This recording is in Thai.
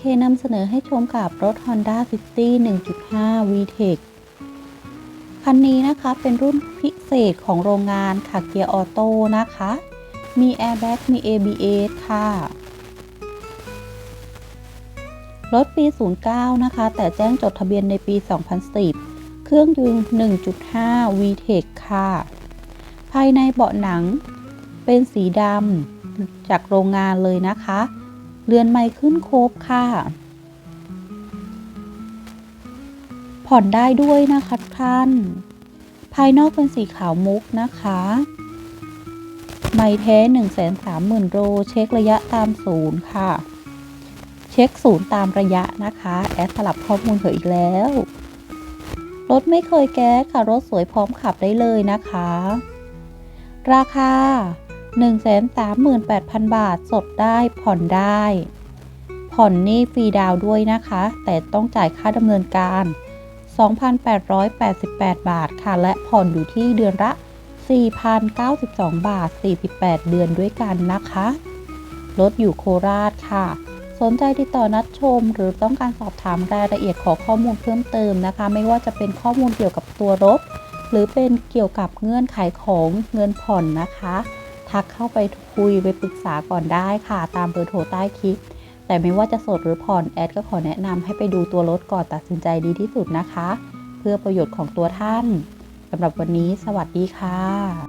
เค นำเสนอให้ชมกับรถ Honda City 1.5 VTEC คันนี้นะคะเป็นรุ่นพิเศษของโรงงานค่ะเกียร์ออโต้นะคะ มีแอร์แบ็กมี ABS ค่ะ รถปี 09 นะคะ แต่แจ้งจดทะเบียนในปี 2010 เครื่องยนต์1.5 VTEC ค่ะ ภายในเบาะหนังเป็นสีดำจากโรงงานเลยนะคะ เรือนไม้ขึ้นโครบค่ะ ผ่อนได้ด้วยนะคะท่าน ภายนอกเป็นสีขาวมุกนะคะ ไม้แท้ 130,000โลเช็คระยะตามศูนย์ค่ะ เช็คศูนย์ตามระยะนะคะ แอดสลับข้อมูลเถออีกแล้ว รถไม่เคยแก๊สค่ะ รถสวยพร้อมขับได้เลยนะคะ ราคา 138,000 บาทสดได้ผ่อนได้ ผ่อนนี่ฟรีดาวด้วยนะคะ แต่ต้องจ่ายค่าดำเนินการ 2,888 บาทค่ะ และผ่อนอยู่ที่เดือนละ 4,092 บาท 48 เดือนด้วยกันนะคะ รถอยู่โคราชค่ะ สนใจติดต่อนัดชม หรือต้องการสอบถามรายละเอียดขอข้อมูลเพิ่มเติมนะคะ ไม่ว่าจะเป็นข้อมูลเกี่ยวกับตัวรถ หรือเป็นเกี่ยวกับเงื่อนไขของเงินผ่อนนะคะ ทักเข้าไปคุยไปปรึกษาก่อนได้ค่ะ ตามเบอร์โทรใต้คลิป แต่ไม่ว่าจะสดหรือผ่อนแอดก็ขอแนะนำให้ไปดูตัวรถก่อนตัดสินใจดีที่สุดนะคะ เพื่อประโยชน์ของตัวท่านสำหรับวันนี้ สวัสดีค่ะ